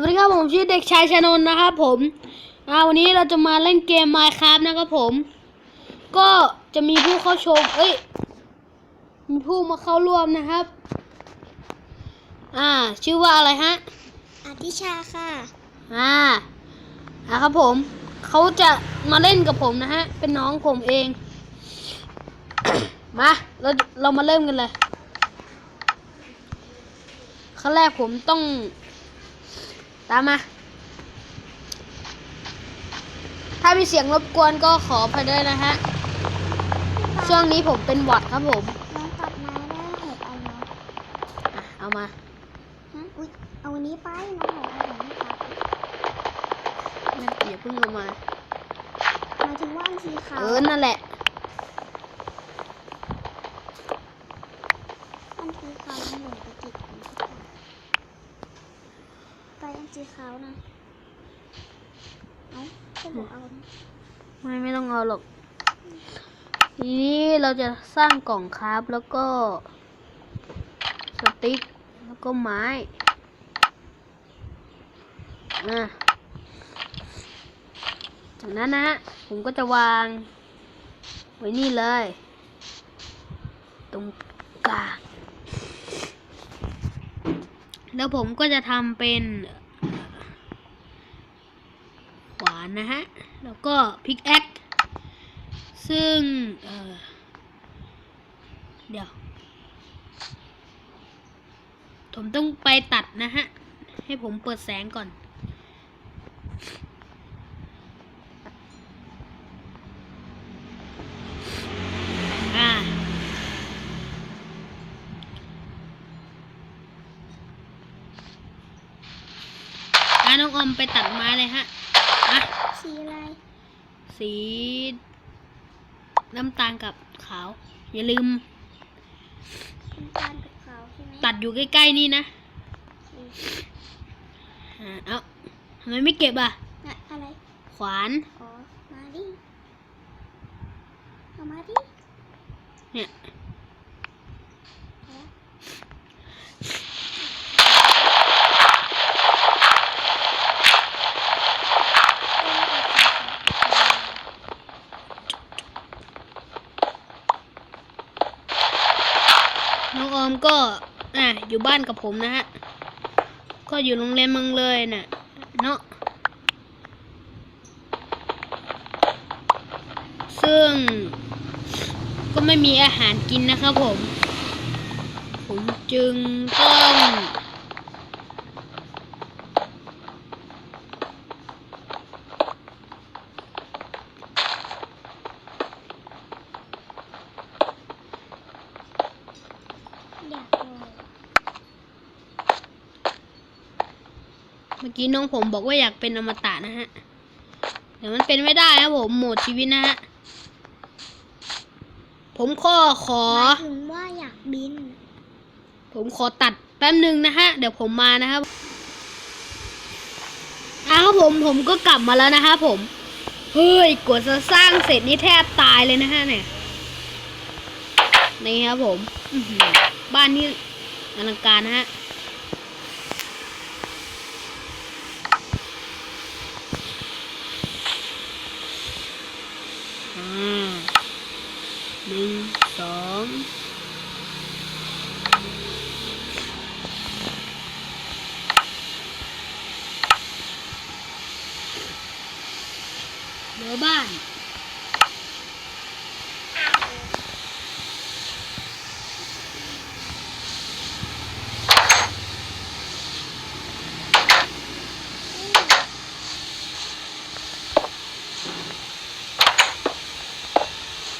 วัสดีครับผมชื่อเด็กชายชนนท์นะครับผมอ่าวันนี้เราจะมาเล่นเกม Minecraft นะครับผม ก็จะมีผู้เข้าชม เอ้ย มีผู้มาเข้าร่วมนะครับ อ่า ชื่อว่าอะไรฮะอธิชาค่ะ อ่าอ่าครับผม เขาจะมาเล่นกับผมนะฮะ เป็นน้องผมเอง มา เราเรามาเริ่มกันเลยขั้นแรกผมต้อง ตามมา ถ้ามีเสียงรบกวนก็ขออภัยด้วยนะฮะ ช่วงนี้ผมเป็นหวัดครับผมน้องตัดไม้ได้หกอันเนาะอะเอามาฮะอุ๊ยเอาวันนี้ไปน้องหกอันไหนไม่ตัดไม่อย่าเพิ่งเอามาหมายถึงว่าอันสีขาว เออ นั่นแหละ อันสีขาวมันหนูไปกินอันสีขาวไปอัน สีขาวนะเอ้าก็บอกเอานะไม่ไม่ต้องเอาหรอก ทีนี้เราจะสร้างกล่องคราฟแล้วก็ สติ๊กแล้วก็ไม้อะจากนั้นนะ ผมก็จะวาง ไว้นี่เลย ตรงกลางแล้วผมก็จะทำเป็นานนะฮะ แล้วก็พิกแอคซึ่งเเดี๋ยว ผมต้องไปตัดนะฮะ ให้ผมเปิดแสงก่อน อ่าน้องออมไปตัดไม้เลยฮะ อะสีอะไร สีน้ำตาลกับขาว อย่าลืม น้ำตาลกับขาวใช่ไหมตัดอยู่ใกล้ๆนี่นะอืมอ่าเอ้าทำไมไม่เก็บอะอะอะไร ขวาน อ๋อ มาดิ เอามาดิ เนี่ย เอาละ น้องออ มก็อะอยู่บ้านกับผมนะฮะ ก็อยู่โรงเรียนเมืองเลยน่ะ เนาะซึ่ง ก็ไม่มีอาหารกินนะครับผม ผมจึงต้อง อยากลอง เมื่อกี้น้องผมบอกว่าอยากเป็นอมตะนะฮะแต่มันเป็นไม่ได้นะผมหมดชีวิตนะฮะผมข้อขอ หมายถึงว่าอยากบิน ผมขอตัดแป๊บหนึ่งนะฮะ เดี๋ยวผมมานะครับอ้าวครับผมผมก็กลับมาแล้วนะครับผม เฮ้ยกว่าจะสร้างเสร็จนี่แทบตายเลยนะฮะเนี่ย นี่ครับผมอื้อหือบ้านนี่อลังการนะฮะ อ่า หนึ่งสองเหลือบ้าน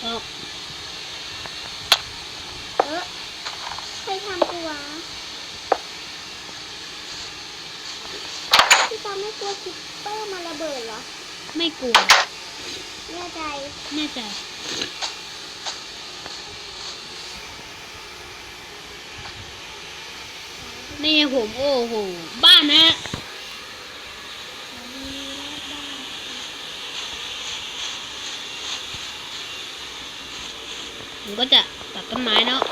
ก็ เออ ใครทำกูวะพี่ตาไม่กลัวคิปเปอร์มาระเบิดเหรอ ไม่กลัว แน่ใจ แน่ใจนี่ผมโอ้โห บ้านนะฮะผมก็จะตัดต้นไม้เนาะ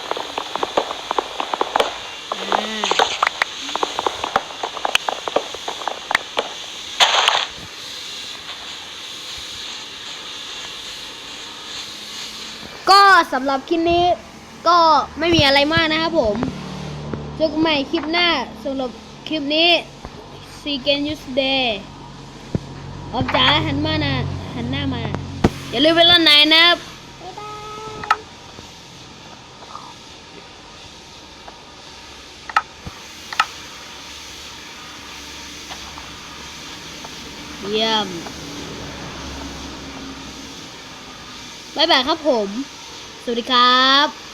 อ่า สำหรับคลิปนี้ก็ไม่มีอะไรมากนะครับผมเจอกันใหม่คลิปหน้าสำหรับคลิปนี้ See you use day ออกจ๋าหันมานะหันหน้ามา อย่าลืมเวลาไหนนะครับบ๊ายบายเยี่ยมบายบายครับผม สวัสดีครับ